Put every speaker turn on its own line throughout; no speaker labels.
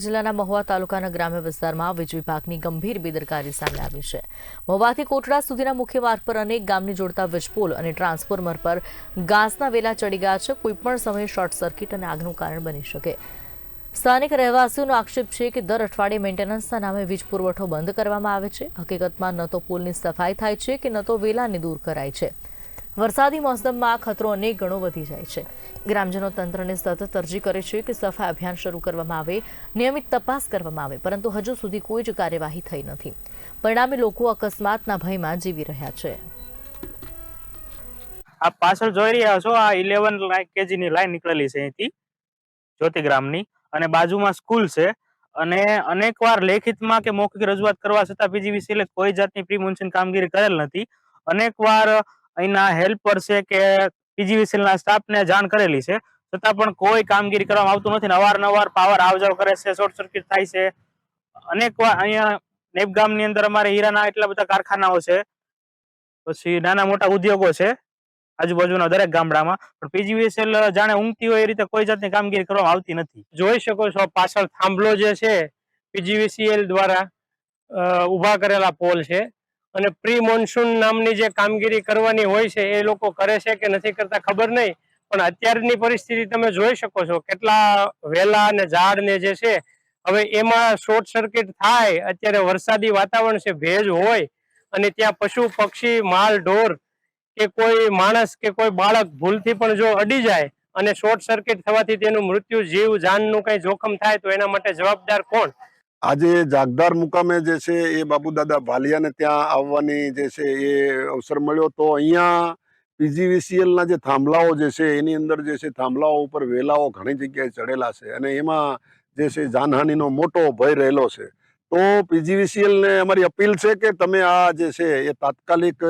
જિલ્લાના મહુવા તાલુકાના ગ્રામ્ય વિસ્તારમાં વીજ વિભાગની ગંભીર બેદરકારી સામે આવી છે. મહુવાથી કોટડા સુધીના મુખ્ય માર્ગ પર અનેક ગામને જોડતા વીજપોલ અને ટ્રાન્સફોર્મર પર ઘાસના વેલા ચડી ગયા છે. કોઈપણ સમયે શોર્ટ સર્કિટ અને આગનું કારણ બની શકે. સ્થાનિક રહેવાસીઓનો આક્ષેપ છે કે દર અઠવાડિયે મેન્ટેનન્સના નામે વીજ પુરવઠો બંધ કરવામાં આવે છે. હકીકતમાં ન તો પુલની સફાઈ થાય છે કે ન તો વેલાને દૂર કરાય છે. વરસાદી મોસમમાં આ ખતરો અનેક ગણો વધી જાય છે. ગ્રામજનો તંત્રને સતત અરજી કરે છે કે સફાઈ અભિયાન શરૂ કરવામાં આવે, નિયમિત તપાસ કરવામાં આવે, પરંતુ હજુ સુધી કોઈ જ કાર્યવાહી થઈ નથી. પરિણામે લોકો અકસ્માતના ભયમાં જીવી રહ્યા છે.
આપ પાછળ જોઈ રહ્યા છો, આ ઇલેવન કેજી ની લાઈન નીકળેલી છે અહીંથી જ્યોતિગ્રામની અને બાજુમાં સ્કૂલ છે. અને અનેકવાર લેખિતમાં કે મૌખિક રજૂઆત કરવા છતાં પીજીવીસીએલ કોઈ જાતની પ્રી મોન્સૂન કામગીરી કરેલ નથી. અનેકવાર અહીંના હેલ્પર છે કે પીજીવીસીલના સ્ટાફને જાણ કરેલી છે. છતાં પણ કોઈ કામગીરી કરવામાં આવતું નથી અવારનવાર પાવર આવજાવ કરે છે શોર્ટ સર્કિટ થાય છે. અનેકવાર અહીંયા નેપ ગામની અંદર અમારે હીરાના એટલા બધા કારખાનાઓ છે. પછી નાના મોટા ઉદ્યોગો છે આજુબાજુના દરેક ગામડામાં. પણ પીજીવીએસએલ જાણે ઊંઘતી હોય એ રીતે કોઈ જાતની કામગીરી કરવામાં આવતી નથી.
જોઈ શકો છો પાછળ થાંભલો જે છે પીજીવીસીએલ દ્વારા ઊભા કરેલા પોલ છે. અને પ્રી મોન્સૂન નામની જે કામગીરી કરવાની હોય છે, એ લોકો કરે છે કે નથી કરતા ખબર નહીં. પણ અત્યારની પરિસ્થિતિ તમે જોઈ શકો છો, કેટલા વેલા અને ઝાડ ને જે છે, હવે એમાં શોર્ટ સર્કિટ થાય, અત્યારે વરસાદી વાતાવરણ છે, ભેજ હોય, અને ત્યાં પશુ, પક્ષી, માલ, ઢોર કે કોઈ માણસ કે કોઈ બાળક ભૂલથી પણ જો અડી જાય અને શોર્ટ સર્કિટ થવાથી તેનું મૃત્યુ જીવ જાનનું કઈ જોખમ થાય તો એના માટે જવાબદાર કોણ?
આજે જાગદાર મુકામે જે છે એ બાબુદાદા ભાલિયાને ત્યાં આવવાની જે છે એ અવસર મળ્યો તો અહીંયા પીજીવીસીએલના જે થાંભલાઓ જે છે એની અંદર જે છે થાંભલાઓ ઉપર વેલાઓ ઘણી જગ્યાએ ચડેલા છે અને એમાં જે છે જાનહાનિનો મોટો ભય રહેલો છે. તો PGVCL ને અમારી અપીલ છે કે તમે આ જે છે એ તાત્કાલિક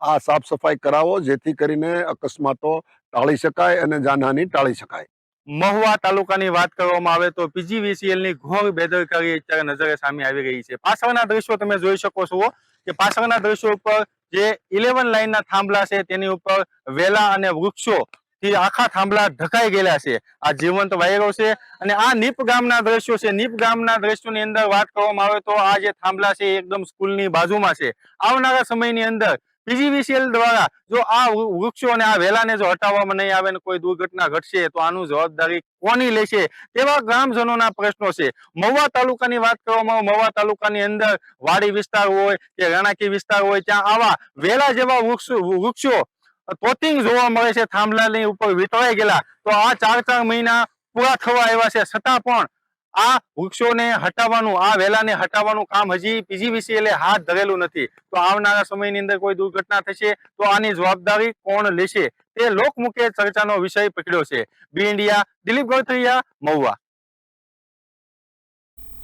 આ સાફ સફાઈ કરાવો જેથી કરીને અકસ્માતો ટાળી શકાય અને જાનહાનિ ટાળી શકાય.
મહુવા તાલુકાની વાત કરવામાં આવે તો પીજીવીસીએલની ઘોર બેદરકારી અત્યારે નજરે સામે આવી રહી છે. પાછળના દ્રશ્યો તમે જોઈ શકો છો કે પાછળના દ્રશ્યો ઉપર જે ઇલેવન લાઇનના થાંભલા છે તેની ઉપર વેલા અને વૃક્ષો થી આખા થાંભલા ઢકાઈ ગયેલા છે. આ જીવંત વાયરો છે અને આ નીપ ગામના દ્રશ્યો છે. નીપ ગામના દ્રશ્યોની અંદર વાત કરવામાં આવે તો આ જે થાંભલા છે એકદમ સ્કૂલની બાજુમાં છે. આવનારા સમયની અંદર પીજીવીસીએલ દ્વારા જો આ વૃક્ષો અને આ વેલાને જો હટાવવામાં નહીં આવે ને કોઈ દુર્ઘટના ઘટશે તો આનું જવાબદારી કોની લેશે? તેવા ગ્રામજનોના પ્રશ્નો છે. મહુવા તાલુકાની વાત કરવામાં આવે, મહુવા તાલુકાની અંદર વાડી વિસ્તાર હોય કે રણાકી વિસ્તાર હોય, ત્યાં આવા વેલા જેવા વૃક્ષો વૃક્ષો તોતિંગ જોવા મળે છે. થાંભલાની ઉપર વિતરાઈ ગયેલા. તો આ ચાર ચાર મહિના પૂરા થવા આવ્યા છે. છતાં પણ આ વૃક્ષોને હટાવવાનું, આ વેલાને હટાવવાનું કામ હજી પીજીવીસીએલે હાથ ધરેલું નથી. તો આવનારા સમયની અંદર કોઈ દુર્ઘટના થશે તો આની જવાબદારી કોણ લેશે? તે લોકમુખે ચર્ચાનો વિષય પકડ્યો છે. B India, Dilip Gothariya, Mahuva.